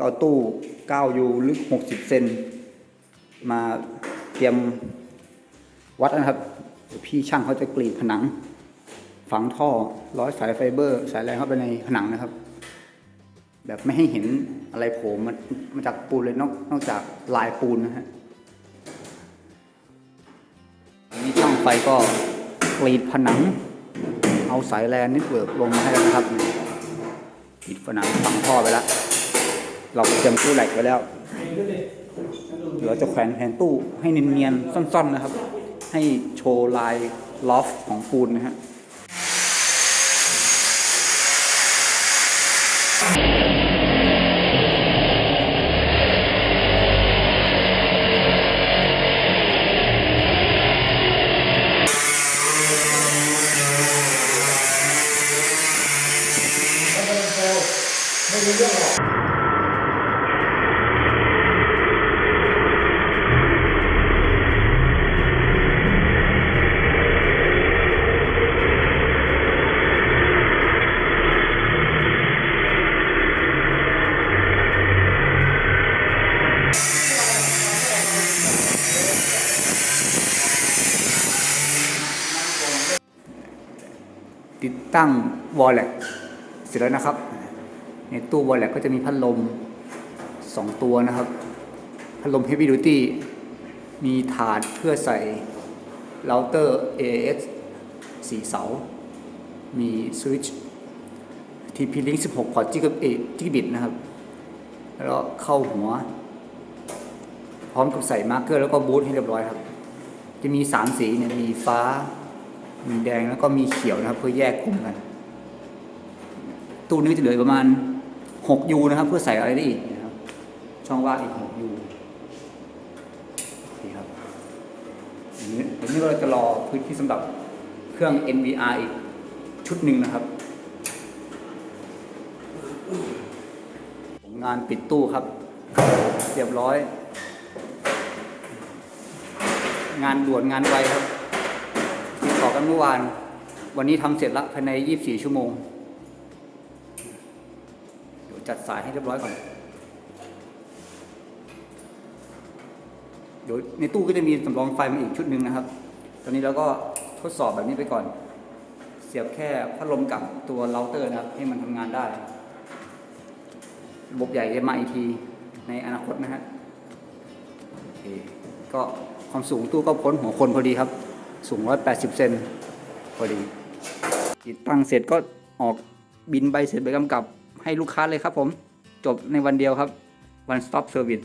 ก็เอาตู้ 9U ลึก 60 เซนมาเตรียมวัดนะครับ พี่ช่างเขาจะกรีดผนัง ฝังท่อร้อยสายไฟเบอร์ สายแรงเข้าไปในผนังนะครับ แบบไม่ให้เห็นอะไรโผล่มามาจากปูนเลยนอกนอกจากลายปูนนะฮะนนี้ช่างไฟก็กรีดผนัง เอาสายแลนนิดเวิร์กลงมาให้แล้วนะครับกรีดผนังฝังท่อไปแล้ว เราเตรียมตู้เหล็กไว้แล้วเดี๋ยวจะแขวนแผนตู้ให้เนียนๆซ่อนๆนะครับ ให้โชว์ลายลอฟของปูนนะฮะไม่มีเรื่องหรอก ติดตั้งวอลเล็ตเสร็จแล้วนะครับ ในตู้วอลเล็ตก็จะมีพัดลม 2 ตัวนะครับ พัดลม Heavy Duty มีถาดเพื่อใส่เราเตอร์ AAX 4เสา มีสวิตช์ TP Link 16 พอร์ตจิกจิกบิตนะครับ แล้วเข้าหัว พร้อมกับใส่มาร์กเกอร์แล้วก็บูทให้เรียบร้อยครับ จะมี 3 สีเนี่ย มีฟ้า มีแดงแล้วก็มีเขียวนะครับ เพื่อแยกกลุ่มกัน ตู้นี้จะเหลือประมาณ6ยูนะครับ เพื่อใส่อะไรได้อีกนะครับ ช่องว่างอีก6ยูโอเครับอันนี้เดี๋ยวนี้เราจะรอพื้นที่สำหรับเครื่อง NVR อีกชุดหนึ่งนะครับงานปิดตู้ครับ เรียบร้อย งานด่วนงานไวครับ เมื่อวาน วันนี้ทำเสร็จละภายใน 24 ชั่วโมง เดี๋ยวจัดสายให้เรียบร้อยก่อน เดี๋ยวในตู้ก็จะมีสำรองไฟมาอีกชุดหนึ่งนะครับ ตอนนี้เราก็ทดสอบแบบนี้ไปก่อน เสียบแค่พัดลมกับตัวเราเตอร์นะครับ ให้มันทำงานได้ ระบบใหญ่จะมาอีกทีในอนาคตนะฮะโอเคก็ความสูงตู้ก็พ้นหัวคนพอดีครับ สูง 180 เซนพอดี ติดตั้งเสร็จก็ออกบินใบเสร็จใบกำกับให้ลูกค้าเลยครับผม จบในวันเดียวครับ one stop service